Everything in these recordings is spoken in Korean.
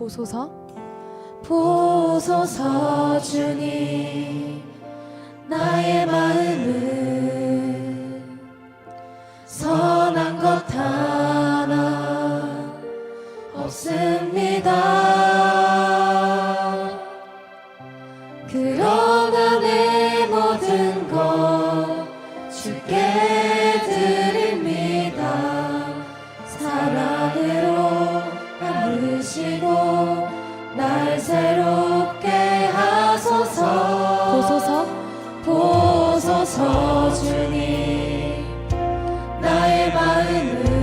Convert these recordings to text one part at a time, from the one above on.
보소서. 보소서 주님 나의 마음을 Hallelujah.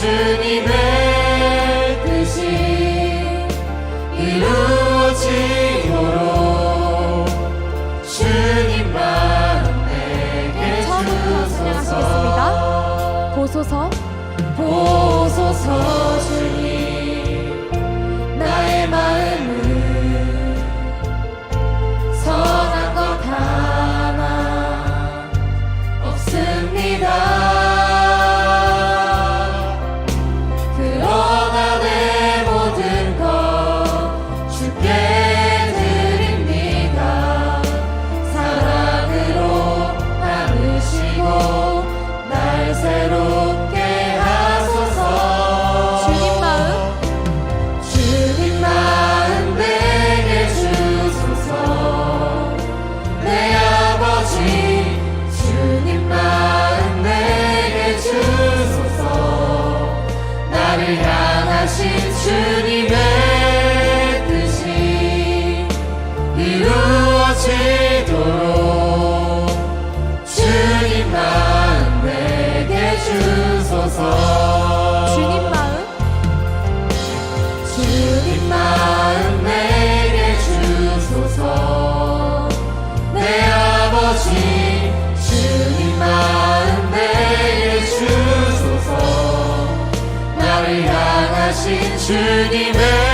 주님의 뜻이 이루어지도록 주님 마음에게 주소서. 보소서. 보소서. Чи 하신 주님의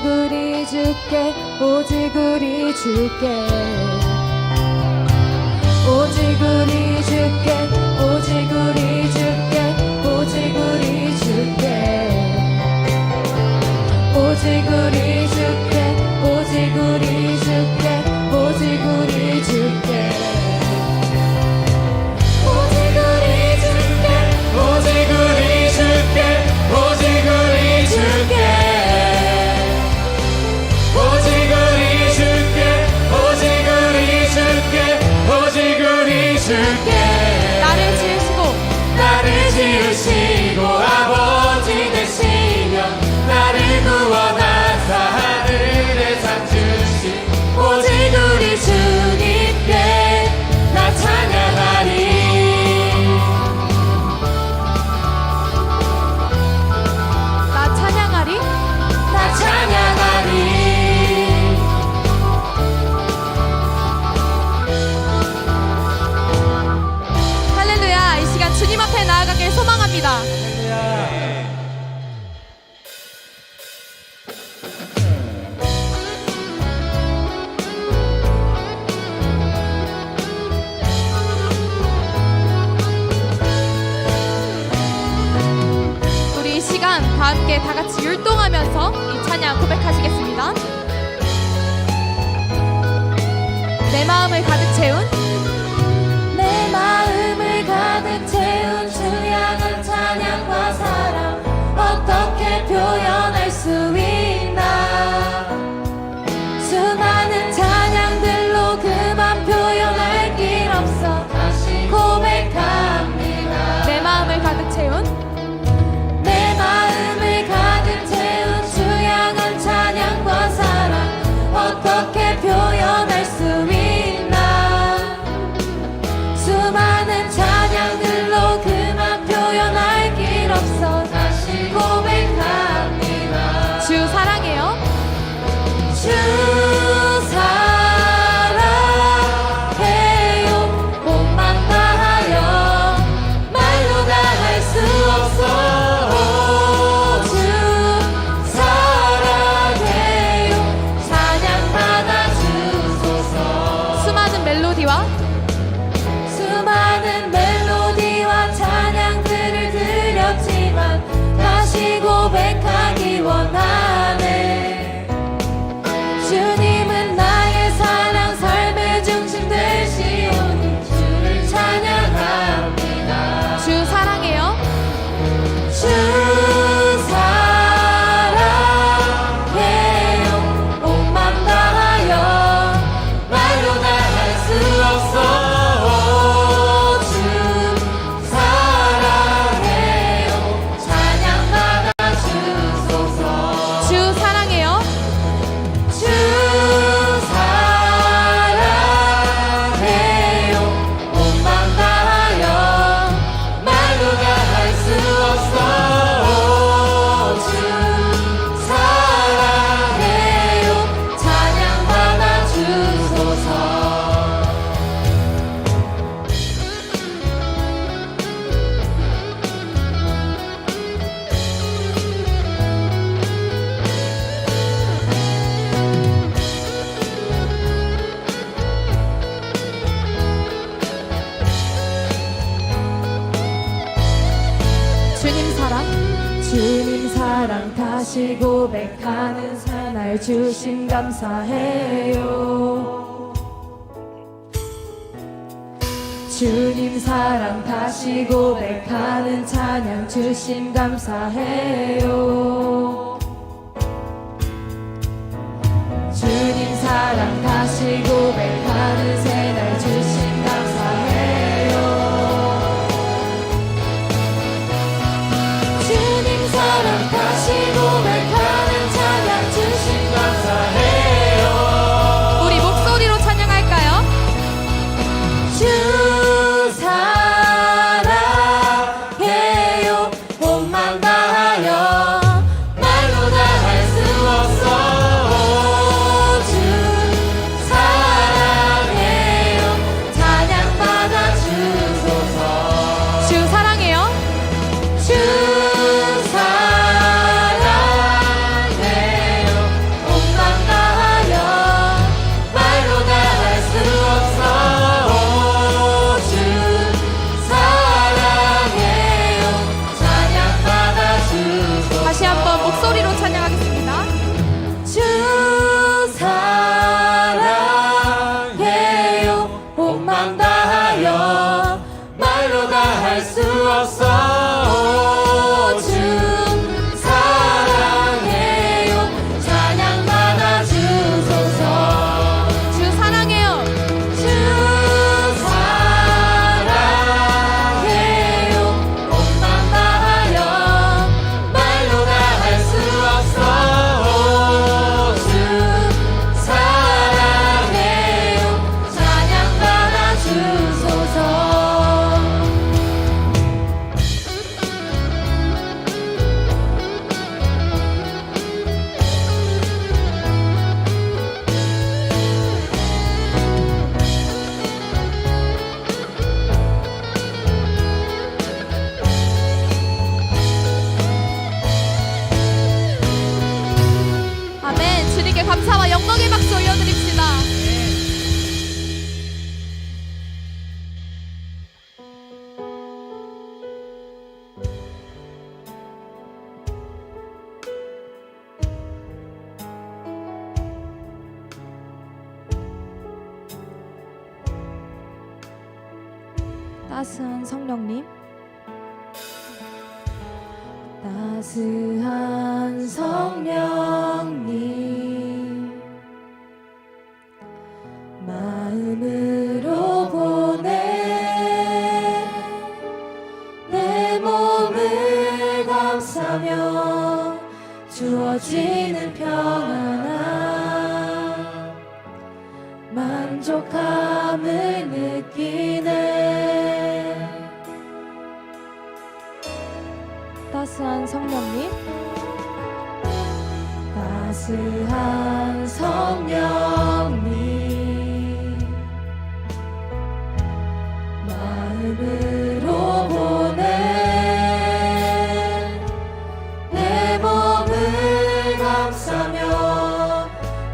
오직 우리 주께 오직 우리 주께 내 마음을 가득 채운 주님 사랑 다시 고백하는 사날 주신 감사해요. 주님 사랑 다시 고백하는 찬양 주신 감사해요. 주님 사랑 다시 고백하는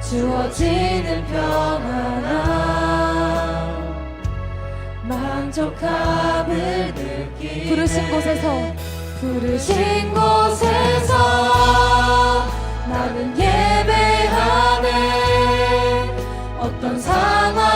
주어지는 평안함 만족함을 느끼 부르신 곳에서. 부르신 곳에서 나는 예배하네. 어떤 상황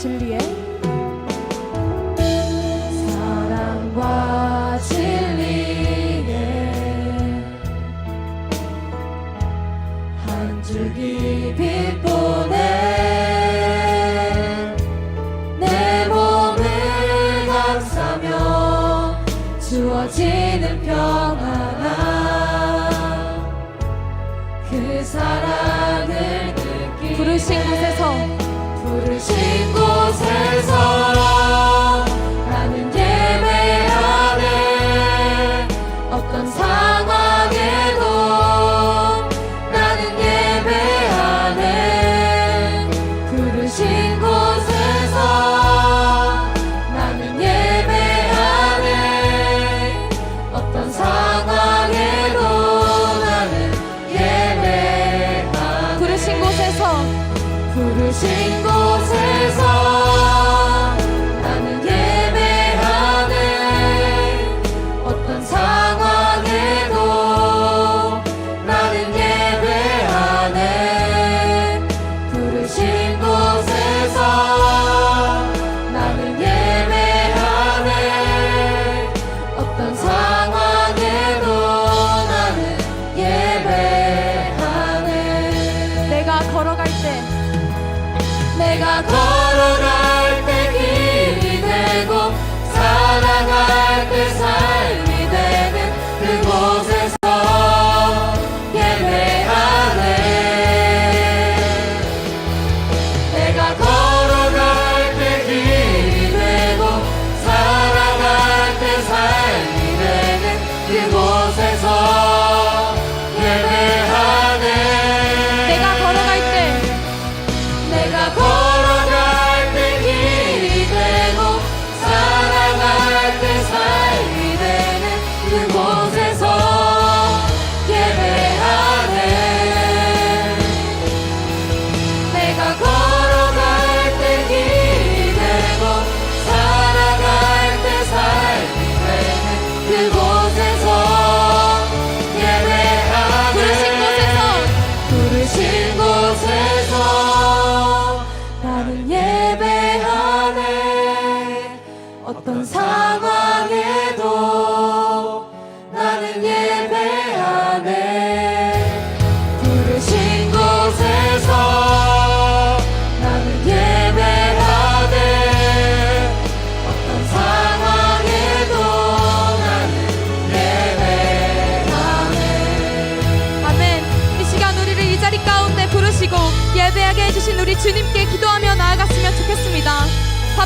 사랑과 진리의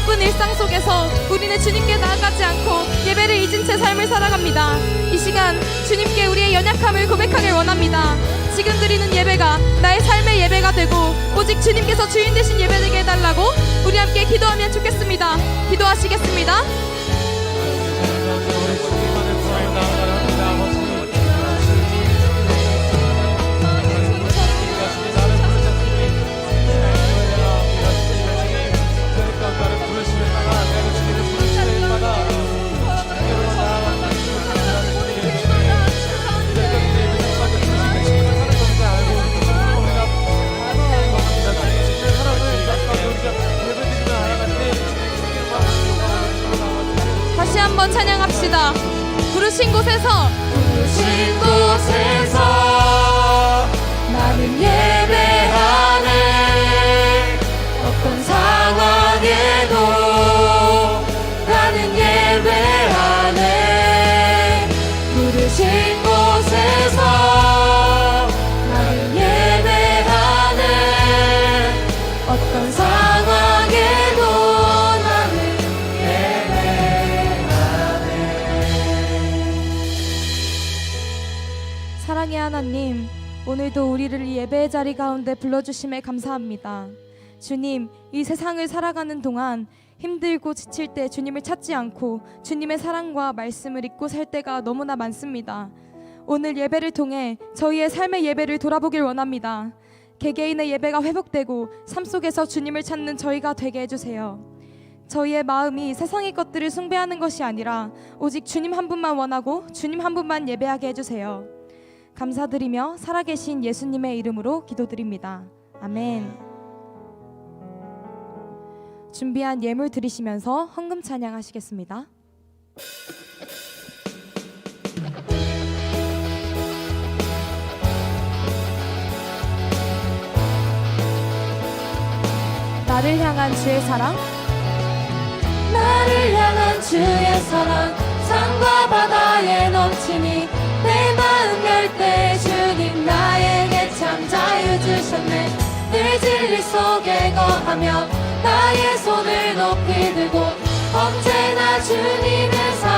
바쁜 일상 속에서 우리는 주님께 나아가지 않고 예배를 잊은 채 삶을 살아갑니다. 이 시간 주님께 우리의 연약함을 고백하길 원합니다. 지금 드리는 예배가 나의 삶의 예배가 되고 오직 주님께서 주인 되신 예배 되게 해달라고 우리 함께 기도하면 좋겠습니다. 기도하시겠습니다. 한번 찬양합시다. 부르신 곳에서 부르신 곳에서 나는 예배하네 어떤 상황에도 오늘도 우리를 이 예배의 자리 가운데 불러주심에 감사합니다. 주님, 이 세상을 살아가는 동안 힘들고 지칠 때 주님을 찾지 않고 주님의 사랑과 말씀을 잊고 살 때가 너무나 많습니다. 오늘 예배를 통해 저희의 삶의 예배를 돌아보길 원합니다. 개개인의 예배가 회복되고 삶 속에서 주님을 찾는 저희가 되게 해주세요. 저희의 마음이 세상의 것들을 숭배하는 것이 아니라 오직 주님 한 분만 원하고 주님 한 분만 예배하게 해주세요. 감사드리며 살아계신 예수님의 이름으로 기도드립니다. 아멘. 준비한 예물 드리시면서 헌금 찬양하시겠습니다. 나를 향한 주의 사랑 나를 향한 주의 사랑 산과 바다에 넘치니 내 마음 열 때 주님 나에게 참 자유 주셨네. 늘 진리 속에 거하며 나의 손을 높이 들고 언제나 주님의 사랑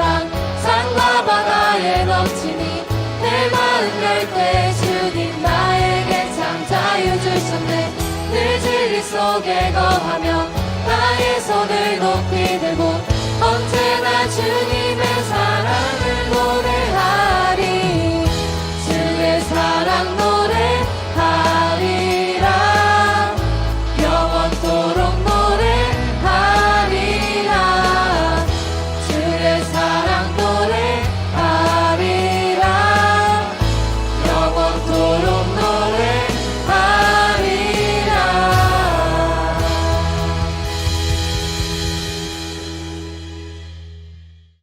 사랑 산과 바다에 넘치니 내 마음 열때 주님 나에게 참 자유 주셨네 늘 진리 속에 거하며